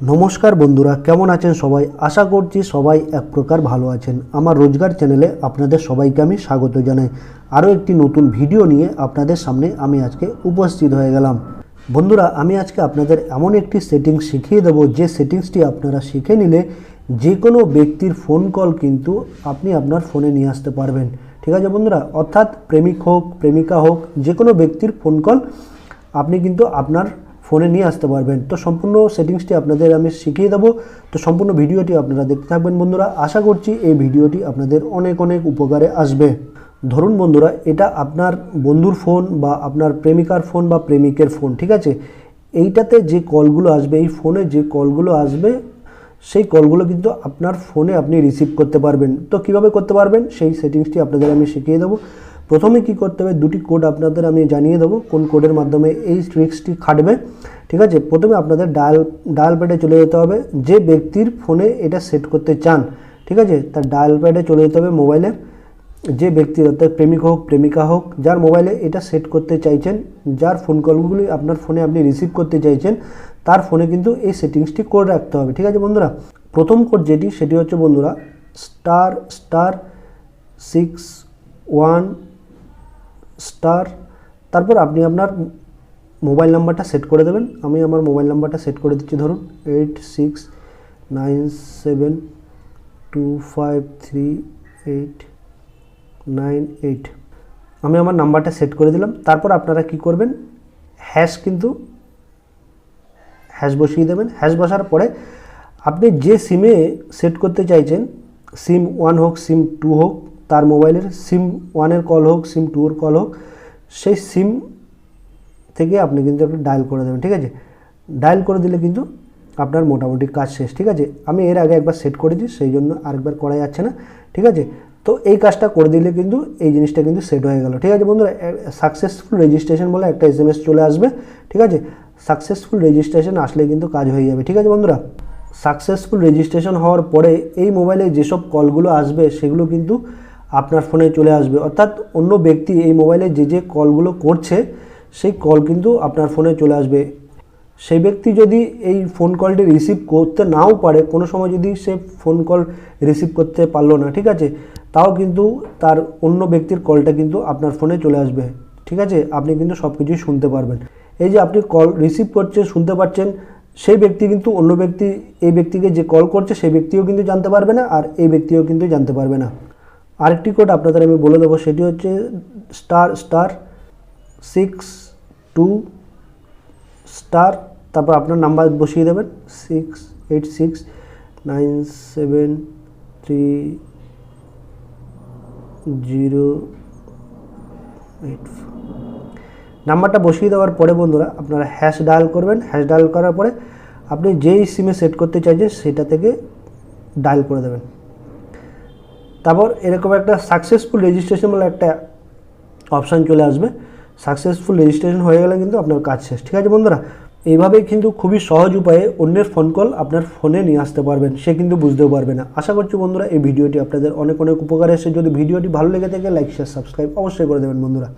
নমস্কার বন্ধুরা, কেমন আছেন সবাই? আশা করছি সবাই এক প্রকার ভালো আছেন। আমার রোজগার চ্যানেলে আপনাদের সবাইকে আমি স্বাগত জানাই। আরও একটি নতুন ভিডিও নিয়ে আপনাদের সামনে আমি আজকে উপস্থিত হয়ে গেলাম। বন্ধুরা, আমি আজকে আপনাদের এমন একটি সেটিংস শিখিয়ে দেবো। যে সেটিংসটি আপনারা শিখে নিলে যে কোনো ব্যক্তির ফোন কল কিন্তু আপনি আপনার ফোনে নিয়ে আসতে পারবেন। ঠিক আছে বন্ধুরা? অর্থাৎ প্রেমিক হোক, প্রেমিকা হোক, যে কোনো ব্যক্তির ফোন কল আপনি কিন্তু আপনার ফোনে নিয়ে আসতে পারবেন। তো সম্পূর্ণ সেটিংসটি আপনাদের আমি শিখিয়ে দেবো। তো সম্পূর্ণ ভিডিওটি আপনারা দেখতে থাকবেন বন্ধুরা। আশা করছি এই ভিডিওটি আপনাদের অনেক অনেক উপকারে আসবে। ধরুন বন্ধুরা, এটা আপনার বন্ধুর ফোন বা আপনার প্রেমিকার ফোন বা প্রেমিকের ফোন, ঠিক আছে? এইটাতে যে কলগুলো আসবে, এই ফোনে যে কলগুলো আসবে, সেই কলগুলো কিন্তু আপনার ফোনে আপনি রিসিভ করতে পারবেন। তো কীভাবে করতে পারবেন? সেই সেটিংসটি আপনাদের আমি শিখিয়ে দেবো। প্রথমে কি করতে হবে, দুটি কোড আপনাদের আমি জানিয়ে দেবো, কোন কোডের মাধ্যমে এই ট্রিক্সটি খাটবে, ঠিক আছে? প্রথমে আপনাদের ডায়াল ডায়াল প্যাডে চলে যেতে হবে, যে ব্যক্তির ফোনে এটা সেট করতে চান, ঠিক আছে? তার ডায়াল প্যাডে চলে যেতে হবে মোবাইলের যে ব্যক্তি অর্থাৎ প্রেমিক হোক, প্রেমিকা হোক, যার মোবাইলে এটা সেট করতে চাইছেন, যার ফোন কলগুলি আপনার ফোনে আপনি রিসিভ করতে চাইছেন, তার ফোনে কিন্তু এই সেটিংসটি করে রাখতে হবে, ঠিক আছে বন্ধুরা? প্রথম কোড যেটি, সেটি হচ্ছে বন্ধুরা star star six one star তারপর আপনি আপনার মোবাইল নাম্বারটা সেট করে দেবেন। আমি আমার মোবাইল নাম্বারটা সেট করে দিচ্ছি, ধরুন eight six nine seven two five three eight nine eight আমি আমার নাম্বারটা সেট করে দিলাম। তারপর আপনারা কি করবেন? হ্যাশ কিন্তু হ্যাশ বসিয়ে দেবেন। হ্যাশ বসার পরে আপনি যে সিমে সেট করতে চাইছেন সিম ওয়ান হোক সিম টু হোক তার মোবাইলের সিম ওয়ানের কল হোক, সিম টুর কল হোক, সেই সিম থেকে আপনি কিন্তু আপনি ডায়াল করে দেবেন, ঠিক আছে? ডায়াল করে দিলে কিন্তু আপনার মোটামুটি কাজ শেষ, ঠিক আছে? আমি এর আগে একবার সেট করেছি, সেই জন্য আরেকবার করা যাচ্ছে না, ঠিক আছে? তো এই কাজটা করে দিলে কিন্তু এই জিনিসটা কিন্তু সেট হয়ে গেল, ঠিক আছে বন্ধুরা? সাকসেসফুল রেজিস্ট্রেশন বলে একটা এস চলে আসবে, ঠিক আছে? সাকসেসফুল রেজিস্ট্রেশন আসলে কিন্তু কাজ হয়ে যাবে, ঠিক আছে বন্ধুরা? সাকসেসফুল রেজিস্ট্রেশন হওয়ার পরে এই মোবাইলে যেসব কলগুলো আসবে, সেগুলো কিন্তু আপনার ফোনে চলে আসবে। অর্থাৎ অন্য ব্যক্তি এই মোবাইলে যে যে কলগুলো করছে, সেই কল কিন্তু আপনার ফোনে চলে আসবে। সেই ব্যক্তি যদি এই ফোন কলটি রিসিভ করতে নাও পারে, কোনো সময় যদি সে ফোন কল রিসিভ করতে পারল না, ঠিক আছে? তাও কিন্তু তার অন্য ব্যক্তির কলটা কিন্তু আপনার ফোনে চলে আসবে। ঠিক আছে? আপনি কিন্তু সব কিছুই শুনতে পারবেন। এই যে আপনি কল রিসিভ করছেন, শুনতে পাচ্ছেন, সেই ব্যক্তি কিন্তু অন্য ব্যক্তি, এই ব্যক্তিকে যে কল করছে, সেই ব্যক্তিও কিন্তু জানতে পারবে না, আর এই ব্যক্তিও কিন্তু জানতে পারবে না। আরেকটি কোড আপনাদের আমি বলে দেবো, সেটি হচ্ছে star star six two star তারপর আপনার নাম্বার বসিয়ে দেবেন six eight six nine seven three zero eight নাম্বারটা বসিয়ে দেওয়ার পরে বন্ধুরা, আপনারা হ্যাশ ডায়াল করবেন হ্যাশ ডায়াল করার পরে আপনি যেই সিমে সেট করতে চাইছেন, সেটা থেকে ডায়াল করে দেবেন। তারপর এরকম একটা সাকসেসফুল রেজিস্ট্রেশন বলে একটা অপশান চলে আসবে। সাকসেসফুল রেজিস্ট্রেশন হয়ে গেলে কিন্তু আপনার কাজ শেষ। ঠিক আছে বন্ধুরা? এইভাবেই কিন্তু খুবই সহজ উপায়ে অন্যের ফোন কল আপনার ফোনে নিয়ে আসতে পারবেন। সে কিন্তু বুঝতেও পারবে না। আশা করছি বন্ধুরা এই ভিডিওটি আপনাদের অনেক অনেক উপকার এসে যদি ভিডিওটি ভালো লেগে থাকে লাইক শেয়ার সাবস্ক্রাইব অবশ্যই করে দেবেন বন্ধুরা।